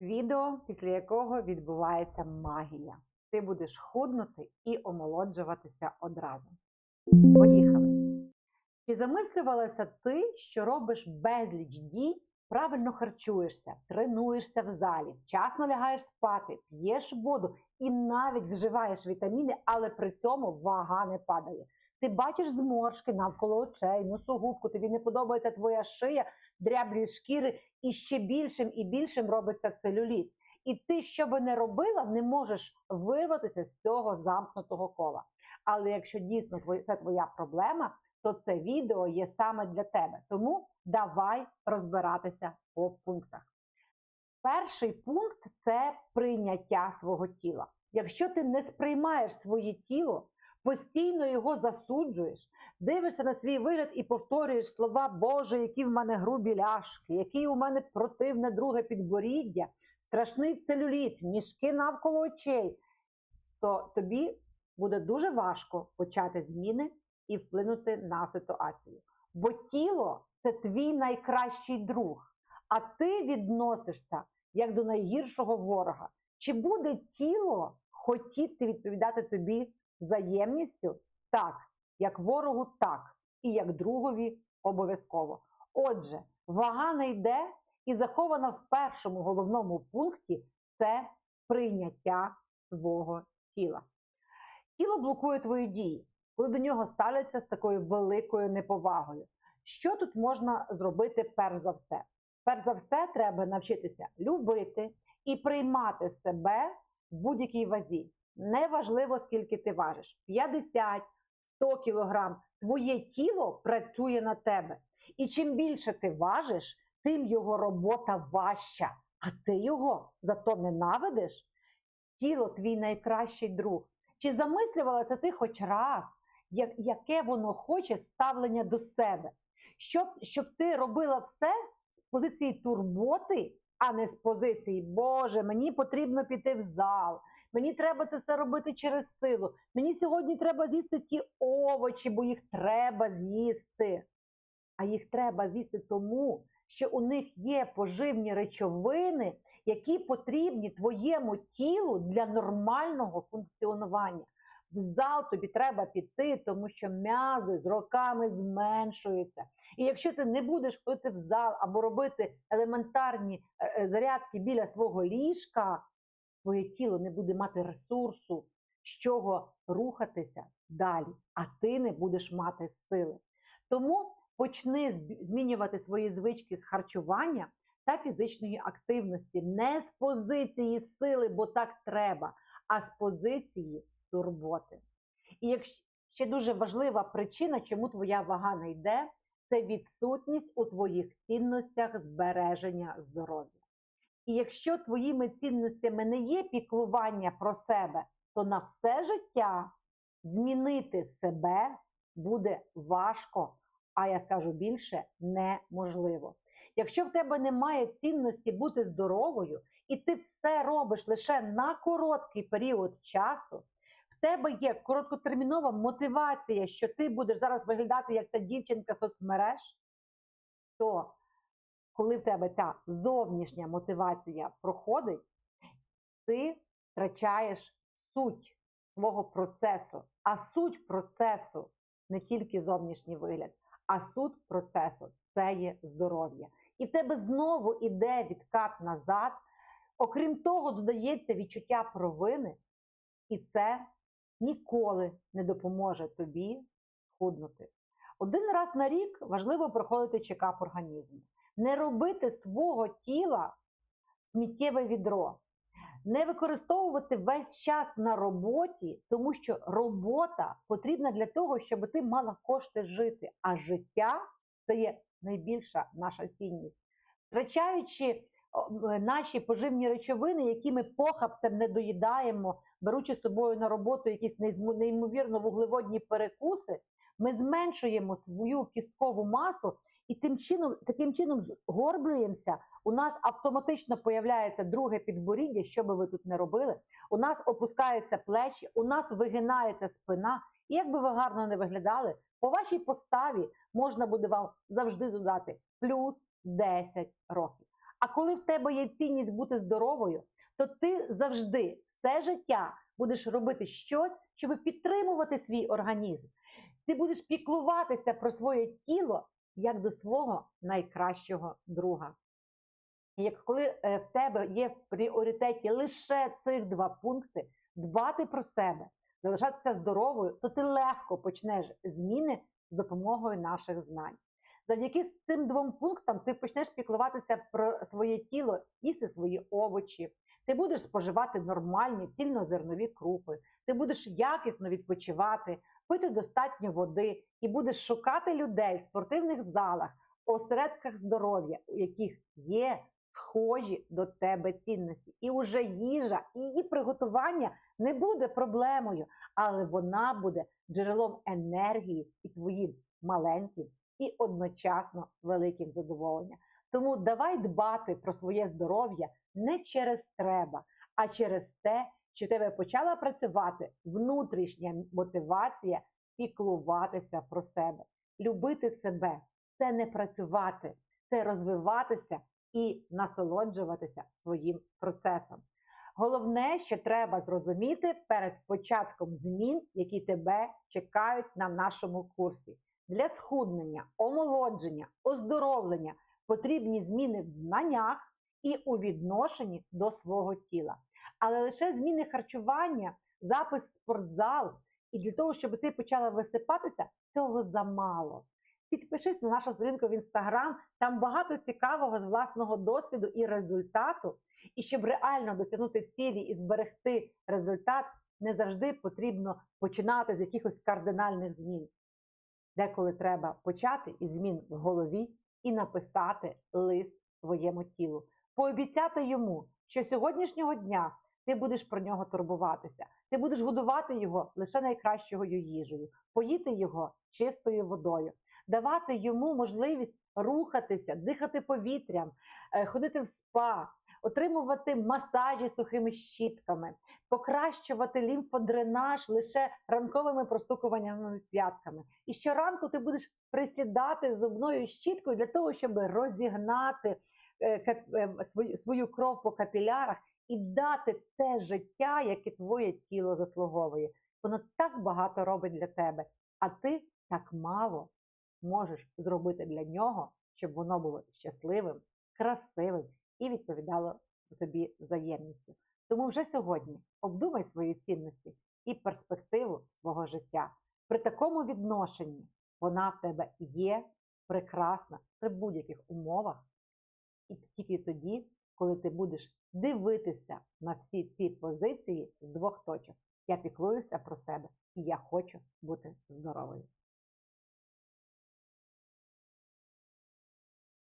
Відео, після якого відбувається магія. Ти будеш худнути і омолоджуватися одразу. Поїхали! Чи замислювалася ти, що робиш безліч дій, правильно харчуєшся, тренуєшся в залі, вчасно лягаєш спати, п'єш воду і навіть вживаєш вітаміни, але при цьому вага не падає. Ти бачиш зморшки навколо очей, носогубку, тобі не подобається твоя шия, дряблі шкіри, і ще більшим і більшим робиться целюліт. І ти, що би не робила, не можеш вирватися з цього замкнутого кола. Але якщо дійсно це твоя проблема, то це відео є саме для тебе. Тому давай розбиратися по пунктах. Перший пункт це прийняття свого тіла. Якщо ти не сприймаєш своє тіло, постійно його засуджуєш, дивишся на свій вигляд і повторюєш слова Боже, які в мене грубі ляшки, який у мене противне друге підборіддя, страшний целюліт, мішки навколо очей, то тобі буде дуже важко почати зміни і вплинути на ситуацію. Бо тіло це твій найкращий друг, а ти відносишся як до найгіршого ворога. Чи буде тіло хотіти відповідати тобі взаємністю? Так, як ворогу, так, і як другові обов'язково. Отже, вага не йде і захована в першому головному пункті це прийняття свого тіла. Тіло блокує твої дії, коли до нього ставляться з такою великою неповагою. Що тут можна зробити перш за все? Перш за все, треба навчитися любити і приймати себе в будь-якій вазі. Неважливо, скільки ти важиш: 50, 100 кілограм. Твоє тіло працює на тебе. І чим більше ти важиш, тим його робота важча. А ти його зато ненавидиш. Тіло твій найкращий друг. Чи замислювалася ти хоч раз, яке воно хоче ставлення до себе? Щоб, щоб ти робила все з позиції турботи, а не з позиції Боже, мені потрібно піти в зал, мені треба це все робити через силу. Мені сьогодні треба з'їсти ті овочі, бо їх треба з'їсти. А їх треба з'їсти тому, що у них є поживні речовини, які потрібні твоєму тілу для нормального функціонування. В зал тобі треба піти, тому що м'язи з роками зменшуються. І якщо ти не будеш ходити в зал або робити елементарні е, е, зарядки біля свого ліжка, твоє тіло не буде мати ресурсу, з чого рухатися далі, а ти не будеш мати сили. Тому почни змінювати свої звички з харчування та фізичної активності не з позиції сили, бо так треба, а з позиції турботи. І ще дуже важлива причина, чому твоя вага не йде, це відсутність у твоїх цінностях збереження здоров'я. І якщо твоїми цінностями не є піклування про себе, то на все життя змінити себе буде важко, а я скажу більше неможливо. Якщо в тебе немає цінності бути здоровою, і ти все робиш лише на короткий період часу, в тебе є короткотермінова мотивація, що ти будеш зараз виглядати як та дівчинка соцмереж, то коли в тебе ця зовнішня мотивація проходить, ти втрачаєш суть свого процесу. А суть процесу не тільки зовнішній вигляд, а суть процесу це є здоров'я. І в тебе знову іде відкат назад. Окрім того, додається відчуття провини, і це ніколи не допоможе тобі худнути. Один раз на рік важливо проходити чекап організму. Не робити свого тіла сміттєве відро, не використовувати весь час на роботі, тому що робота потрібна для того, щоб ти мала кошти жити, а життя це є найбільша наша цінність. Втрачаючи наші поживні речовини, які ми похабцем не доїдаємо, беручи з собою на роботу якісь неймовірно вуглеводні перекуси, ми зменшуємо свою кісткову масу і тим чином, таким чином згорблюємося. У нас автоматично появляється друге підборіддя, що би ви тут не робили. У нас опускаються плечі, у нас вигинається спина. І як би ви гарно не виглядали, по вашій поставі можна буде вам завжди додати плюс 10 років. А коли в тебе є цінність бути здоровою, то ти завжди все життя будеш робити щось, щоб підтримувати свій організм. Ти будеш піклуватися про своє тіло як до свого найкращого друга. Як коли е, в тебе є в пріоритеті лише цих два пункти, дбати про себе, залишатися здоровою, то ти легко почнеш зміни з допомогою наших знань. Завдяки цим двом пунктам ти почнеш піклуватися про своє тіло, їсти свої овочі, ти будеш споживати нормальні цільнозернові крупи, ти будеш якісно відпочивати, пити достатньо води і будеш шукати людей в спортивних залах, осередках здоров'я, у яких є схожі до тебе цінності. І уже їжа і її приготування не буде проблемою, але вона буде джерелом енергії і твоїм маленьким і одночасно великим задоволенням. Тому давай дбати про своє здоров'я не через треба, а через те, що тебе почала працювати внутрішня мотивація піклуватися про себе, любити себе це не працювати, це розвиватися і насолоджуватися своїм процесом. Головне, що треба зрозуміти перед початком змін, які тебе чекають на нашому курсі. Для схуднення, омолодження, оздоровлення потрібні зміни в знаннях і у відношенні до свого тіла. Але лише зміни харчування, запис в спортзал і для того, щоб ти почала висипатися, цього замало. Підпишись на нашу сторінку в інстаграм, там багато цікавого з власного досвіду і результату. І щоб реально досягнути цілі і зберегти результат, не завжди потрібно починати з якихось кардинальних змін. Деколи треба почати із змін в голові і написати лист своєму тілу, пообіцяти йому, що сьогоднішнього дня ти будеш про нього турбуватися, ти будеш годувати його лише найкращою їжею, поїти його чистою водою, давати йому можливість рухатися, дихати повітрям, е, ходити в спа, отримувати масажі сухими щітками, покращувати лімфодренаж лише ранковими простукуваннями п'ятками. І щоранку ти будеш присідати зубною щіткою для того, щоб розігнати е, е, свою кров по капілярах і дати те життя, яке твоє тіло заслуговує. Воно так багато робить для тебе, а ти так мало можеш зробити для нього, щоб воно було щасливим, красивим і відповідало тобі взаємністю. Тому вже сьогодні обдумай свої цінності і перспективу свого життя. При такому відношенні вона в тебе є прекрасна при будь-яких умовах, і тільки тоді, коли ти будеш дивитися на всі ці позиції з двох точок. Я піклуюся про себе і я хочу бути здоровим.